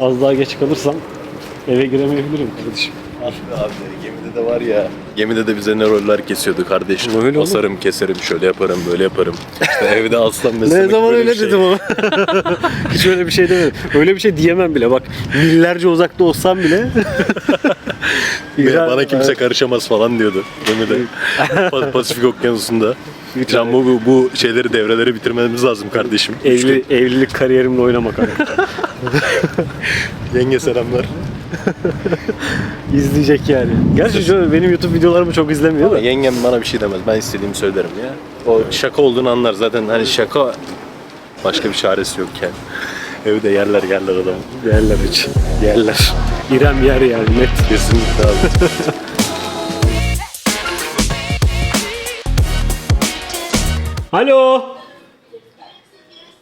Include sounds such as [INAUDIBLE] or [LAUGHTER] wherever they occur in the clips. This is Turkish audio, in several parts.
Az daha geç kalırsam eve giremeyebilirim kardeşim. Abi, abi gemide de var ya. Gemide de bize ne roller kesiyordu kardeşim. Öyle. Basarım keserim şöyle yaparım böyle yaparım. İşte evde aslan Ne beslemek zaman böyle öyle şey. dedim ama. [LAUGHS] Hiç öyle bir şey demedim. Öyle bir şey diyemem bile. Bak millerce uzakta olsam bile. [LAUGHS] Bana kimse karışamaz falan diyordu gemide. Pa- Pasifik Okyanusu'nda. Can bu, bu, bu şeyleri devreleri bitirmemiz lazım kardeşim. Evli, evlilik kariyerimle oynamak. [LAUGHS] Yenge selamlar. [LAUGHS] İzleyecek yani. Gerçi şöyle benim YouTube videolarımı çok izlemiyor Ama da. yengem bana bir şey demez. Ben istediğimi söylerim ya. O şaka olduğunu anlar. Zaten hani şaka başka bir çaresi yok yani. [LAUGHS] Evde yerler yerler adam. Yerler hiç. Yerler. İrem yer yani net. Kesinlikle abi. Alo.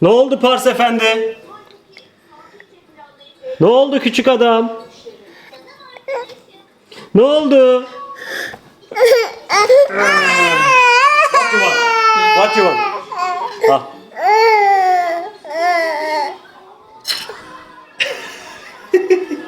Ne oldu Pars Efendi? Ne oldu küçük adam? Ne oldu? What you want? What you want? Ah. [LAUGHS]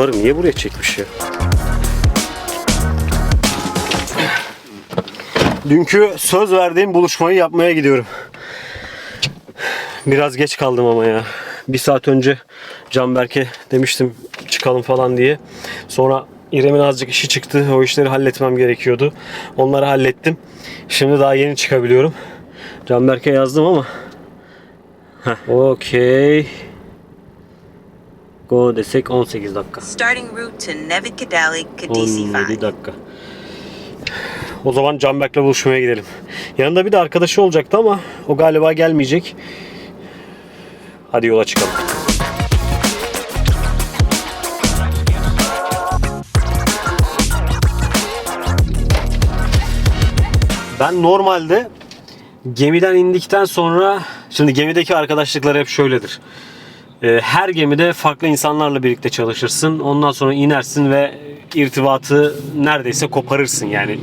Bunları niye buraya çekmiş ya? Dünkü söz verdiğim buluşmayı yapmaya gidiyorum. Biraz geç kaldım ama ya. Bir saat önce Canberk'e demiştim çıkalım falan diye. Sonra İrem'in azıcık işi çıktı. O işleri halletmem gerekiyordu. Onları hallettim. Şimdi daha yeni çıkabiliyorum. Canberk'e yazdım ama. Okey. Go desek 18 dakika. Starting route to Nevigadali, Kadisi 17 5. dakika. O zaman Canberk'le buluşmaya gidelim. Yanında bir de arkadaşı olacaktı ama o galiba gelmeyecek. Hadi yola çıkalım. Ben normalde gemiden indikten sonra şimdi gemideki arkadaşlıklar hep şöyledir. Ee, Her gemide farklı insanlarla birlikte çalışırsın. Ondan sonra inersin ve irtibatı neredeyse koparırsın yani.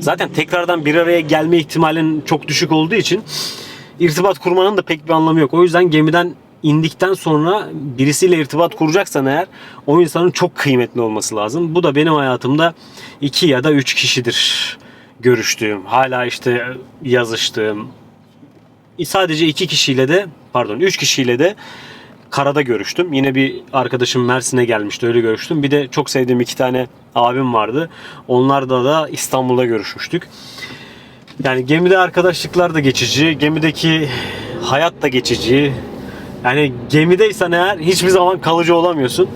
Zaten tekrardan bir araya gelme ihtimalin çok düşük olduğu için irtibat kurmanın da pek bir anlamı yok. O yüzden gemiden indikten sonra birisiyle irtibat kuracaksan eğer o insanın çok kıymetli olması lazım. Bu da benim hayatımda iki ya da üç kişidir görüştüğüm, hala işte yazıştığım, sadece iki kişiyle de pardon üç kişiyle de karada görüştüm. Yine bir arkadaşım Mersin'e gelmişti öyle görüştüm. Bir de çok sevdiğim iki tane abim vardı. Onlarla da İstanbul'da görüşmüştük. Yani gemide arkadaşlıklar da geçici, gemideki hayat da geçici. Yani gemideysen eğer hiçbir zaman kalıcı olamıyorsun.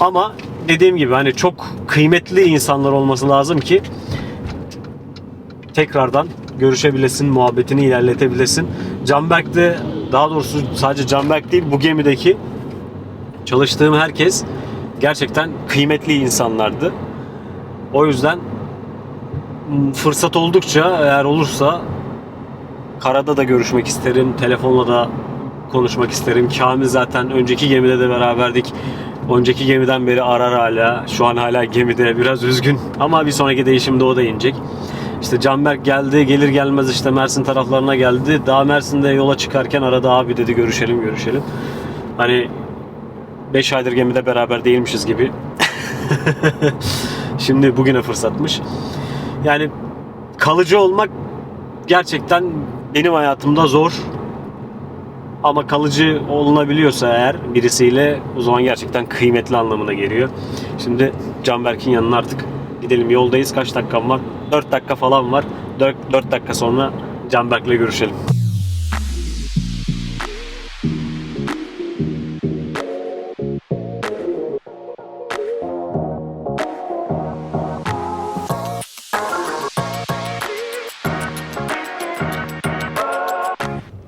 Ama dediğim gibi hani çok kıymetli insanlar olması lazım ki tekrardan görüşebilesin, muhabbetini ilerletebilesin. Canberk de daha doğrusu sadece Canberk değil bu gemideki çalıştığım herkes gerçekten kıymetli insanlardı. O yüzden fırsat oldukça eğer olursa karada da görüşmek isterim, telefonla da konuşmak isterim. Kamil zaten önceki gemide de beraberdik. Önceki gemiden beri arar hala. Şu an hala gemide biraz üzgün. Ama bir sonraki değişimde o da inecek. İşte Canberk geldi gelir gelmez işte Mersin taraflarına geldi. Daha Mersin'de yola çıkarken arada abi dedi görüşelim görüşelim. Hani 5 aydır gemide beraber değilmişiz gibi. [LAUGHS] Şimdi bugüne fırsatmış. Yani kalıcı olmak gerçekten benim hayatımda zor. Ama kalıcı olunabiliyorsa eğer birisiyle o zaman gerçekten kıymetli anlamına geliyor. Şimdi Canberk'in yanına artık gidelim. Yoldayız. Kaç dakikam var? 4 dakika falan var. 4, 4 dakika sonra Canberk'le görüşelim.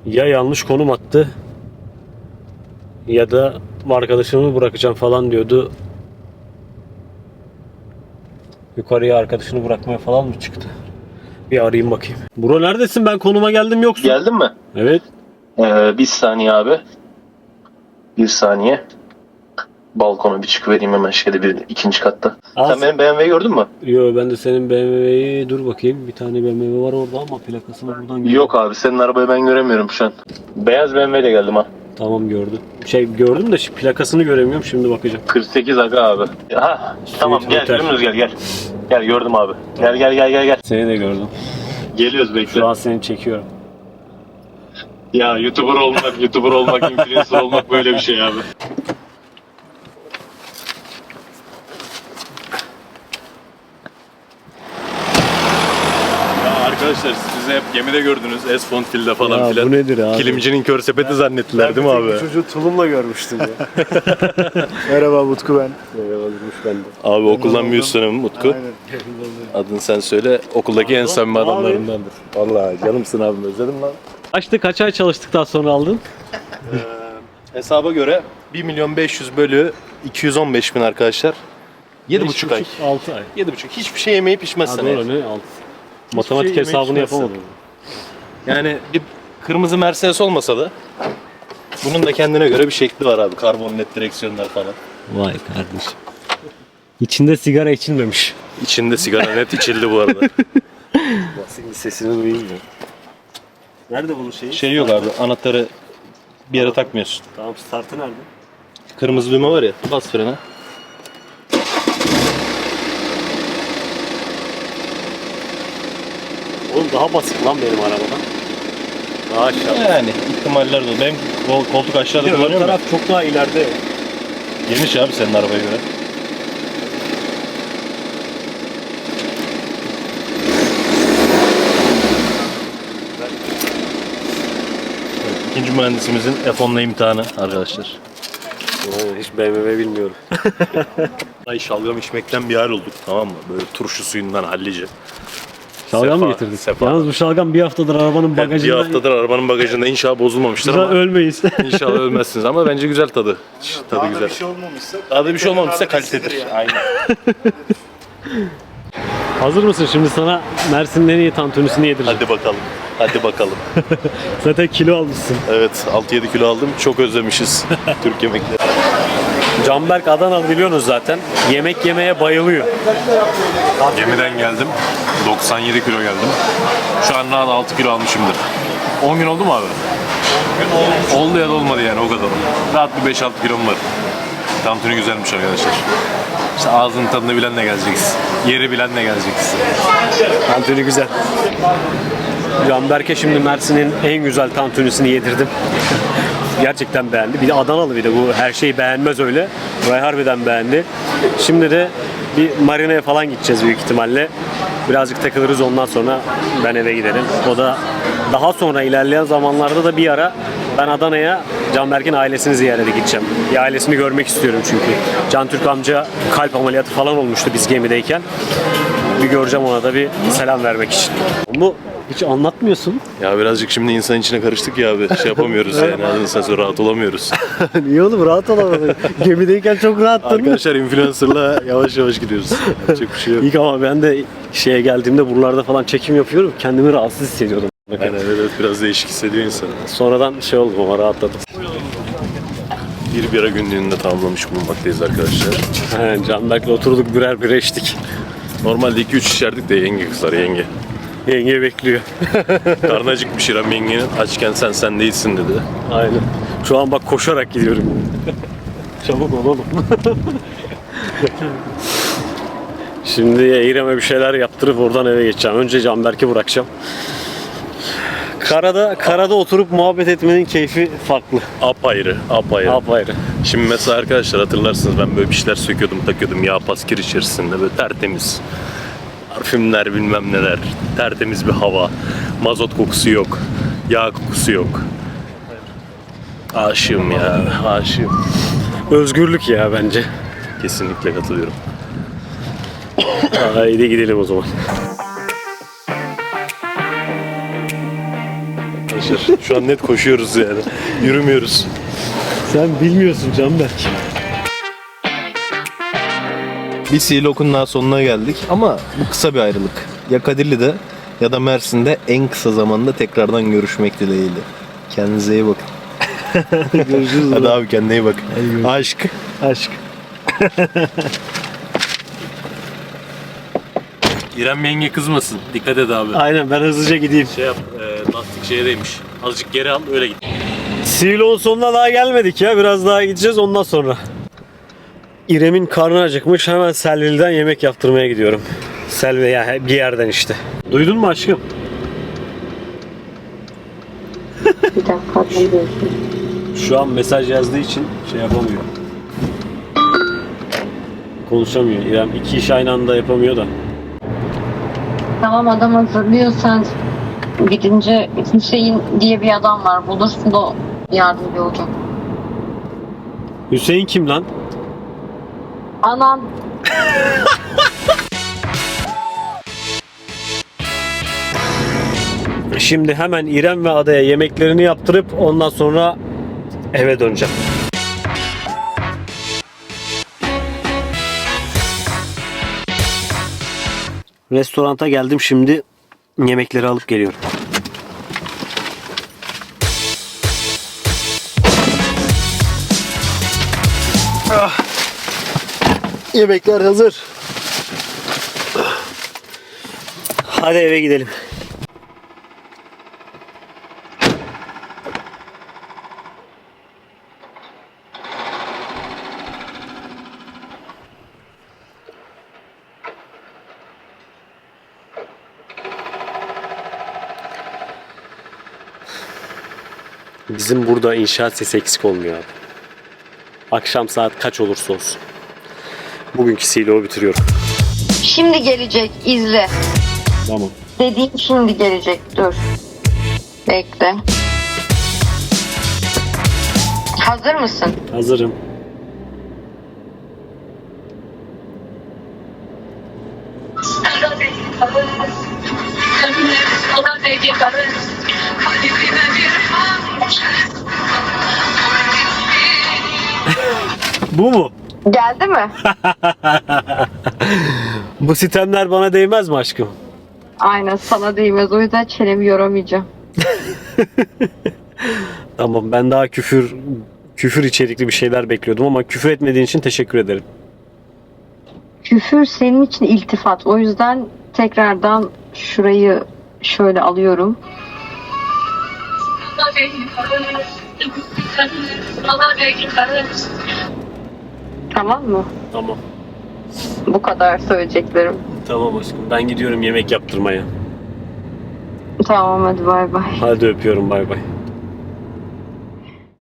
Ya yanlış konum attı ya da arkadaşımı bırakacağım falan diyordu. Yukarıya arkadaşını bırakmaya falan mı çıktı? Bir arayayım bakayım. Bro neredesin? Ben konuma geldim yoksun. Geldin mi? Evet. Ee, bir saniye abi. Bir saniye. Balkona bir çıkıvereyim hemen şeyde bir ikinci katta. Al. Sen benim BMW'yi gördün mü? Yo ben de senin BMW'yi dur bakayım. Bir tane BMW var orada ama plakasını buradan görüyorum. Yok abi senin arabayı ben göremiyorum şu an. Beyaz BMW ile geldim ha. Tamam gördüm. Şey gördüm de şu plakasını göremiyorum şimdi bakacağım. 48 aga abi. Ha tamam gel dümdüz gel gel. Gel gördüm abi. Gel gel gel gel gel. Seni de gördüm. Geliyoruz bekle. Şu an seni çekiyorum. Ya YouTuber olmak, YouTuber olmak, [LAUGHS] influencer olmak böyle bir şey abi. Arkadaşlar siz hep gemide gördünüz Esfontil'de falan Ya filan. bu nedir abi? Kilimcinin kör sepeti zannettiler değil mi abi? Çocuğu tulumla görmüştüm ya. [LAUGHS] Merhaba Utku ben. Abi okuldan bir üst dönemim Utku. Aynen. Adını sen söyle. Okuldaki en samimi adamlarındandır. Vallahi canımsın abim özledim lan. Kaçtı kaç ay çalıştıktan sonra aldın? Hesaba göre 1 milyon 500 bölü 215 bin arkadaşlar. 7,5 ay. 6 ay. 7,5. Hiçbir şey yemeyip içmezsen Ha, eğer. doğru ne? 6. Matematik yemek hesabını yapamadım. Yani bir kırmızı Mercedes olmasa da bunun da kendine göre bir şekli var abi. Karbon net direksiyonlar falan. Vay kardeşim. İçinde sigara içilmemiş. İçinde sigara net içildi bu arada. Basın sesini duyayım da. Nerede bunun şeyi? şey yok abi anahtarı bir yere takmıyorsun. Tamam startı nerede? Kırmızı düğme var ya bas frene. Daha basit lan benim arabadan. Daha aşağı. Yani ihtimaller de benim kol- koltuk aşağıda Bir de ön kullanıyorum taraf çok daha ileride. Geniş abi senin arabaya göre. Evet, İkinci mühendisimizin F10'la imtihanı arkadaşlar. Hiç BMW bilmiyorum. [LAUGHS] Ay şalgam içmekten bir hal olduk tamam mı? Böyle turşu suyundan hallice. Şalgam mı getirdik? sefa. Yalnız bu şalgam bir haftadır arabanın Evet, bagajında. bir haftadır arabanın bagajında inşallah bozulmamıştır ama ölmeyiz. [LAUGHS] inşallah ölmezsiniz ama bence güzel tadı. Tadı Daha da güzel. bir şey olmamışsa. Daha da bir şey olmamışsa kalitedir yani. Aynen. [LAUGHS] Hazır mısın? Şimdi sana Mersin'in en iyi tantunisini yedireceğim. Hadi bakalım. Hadi bakalım. [LAUGHS] Zaten kilo almışsın. Evet 6-7 kilo aldım. Çok özlemişiz Türk yemekleri. Canberk Adanalı biliyorsunuz zaten. Yemek yemeye bayılıyor. Gemiden geldim. 97 kilo geldim. Şu an rahat 6 kilo almışımdır. 10 gün oldu mu abi? Oldu ya da olmadı yani o kadar. Rahat bir 5-6 kilom var. Tantuni güzelmiş arkadaşlar. İşte ağzının tadını bilenle geleceksiniz. Yeri bilenle geleceksiniz. Tantuni güzel. Canberk'e şimdi Mersin'in en güzel tantunisini yedirdim. [LAUGHS] Gerçekten beğendi. Bir de Adanalı bir de bu her şeyi beğenmez öyle. Burayı harbiden beğendi. Şimdi de bir marineye falan gideceğiz büyük ihtimalle. Birazcık takılırız ondan sonra ben eve giderim. O da daha sonra ilerleyen zamanlarda da bir ara ben Adana'ya Canberk'in ailesini ziyarete gideceğim. Bir ailesini görmek istiyorum çünkü. Can Türk amca kalp ameliyatı falan olmuştu biz gemideyken. Bir göreceğim ona da bir selam vermek için. Bu hiç anlatmıyorsun. Ya birazcık şimdi insan içine karıştık ya abi. Şey yapamıyoruz yani. Adını sen rahat olamıyoruz. [LAUGHS] Niye oğlum rahat olamadın? [LAUGHS] Gemideyken çok rahattın. Arkadaşlar influencer'la yavaş yavaş gidiyoruz. Yapacak bir şey yok. İlk ama ben de şeye geldiğimde buralarda falan çekim yapıyorum. Kendimi rahatsız hissediyordum. Aynen evet, evet biraz değişik hissediyor insan. Sonradan şey oldu ama rahatladım. Bir bira günlüğünü de tamamlamış bulunmaktayız arkadaşlar. He, [LAUGHS] Canberk'le oturduk birer bira içtik. Normalde 2-3 içerdik de yenge kızar yenge. Yenge bekliyor. [LAUGHS] Karnı acıkmış İrem yengenin. Açken sen sen değilsin dedi. Aynen. Şu an bak koşarak gidiyorum. [LAUGHS] Çabuk ol oğlum. [LAUGHS] Şimdi İrem'e bir şeyler yaptırıp oradan eve geçeceğim. Önce Canberk'i bırakacağım. Karada karada oturup muhabbet etmenin keyfi farklı. Apayrı, apayrı. Apayrı. Şimdi mesela arkadaşlar hatırlarsınız ben böyle bir şeyler söküyordum takıyordum yağ paskir içerisinde böyle tertemiz. Parfümler bilmem neler. Tertemiz bir hava. Mazot kokusu yok. Yağ kokusu yok. Aşığım ya. Aşığım. Özgürlük ya bence. Kesinlikle katılıyorum. Haydi gidelim o zaman. Şu an net koşuyoruz yani. Yürümüyoruz. Sen bilmiyorsun Canberk. Bir Silok'un daha sonuna geldik ama bu kısa bir ayrılık. Ya Kadirli'de ya da Mersin'de en kısa zamanda tekrardan görüşmek dileğiyle. Kendinize iyi bakın. [LAUGHS] Görüşürüz. Hadi abi kendine iyi bak. Aşk. Aşk. [LAUGHS] İrem yenge kızmasın. Dikkat et abi. Aynen ben hızlıca gideyim. Şey yap, e, lastik şeydeymiş. Azıcık geri al öyle git. Silo'nun sonuna daha gelmedik ya. Biraz daha gideceğiz ondan sonra. İrem'in karnı acıkmış. Hemen Selvi'den yemek yaptırmaya gidiyorum. Selvi ya bir yerden işte. Duydun mu aşkım? Bir [LAUGHS] dakika? Şu an mesaj yazdığı için şey yapamıyor. Konuşamıyor. İrem iki iş aynı anda yapamıyor da. Tamam adam hazırlıyor sen gidince Hüseyin diye bir adam var bulursun da o yardımcı olacak. Hüseyin kim lan? Anan Şimdi hemen İrem ve Ada'ya yemeklerini yaptırıp ondan sonra eve döneceğim. Restoranta geldim şimdi yemekleri alıp geliyorum. Yemekler hazır. Hadi eve gidelim. Bizim burada inşaat sesi eksik olmuyor abi. Akşam saat kaç olursa olsun. Bugünkü silo bitiriyorum. şimdi gelecek izle. Tamam. Dediğim şimdi gelecek dur. Bekle. Hazır mısın? Hazırım. Bu mu? Geldi mi? [LAUGHS] Bu sitemler bana değmez mi aşkım? Aynen sana değmez o yüzden çenemi yoramayacağım. [LAUGHS] Tamam ben daha küfür küfür içerikli bir şeyler bekliyordum ama küfür etmediğin için teşekkür ederim. Küfür senin için iltifat. O yüzden tekrardan şurayı şöyle alıyorum. Tamam mı? Tamam. Bu kadar söyleyeceklerim. Tamam aşkım. Ben gidiyorum yemek yaptırmaya. Tamam hadi bay bay. Hadi öpüyorum bay bay.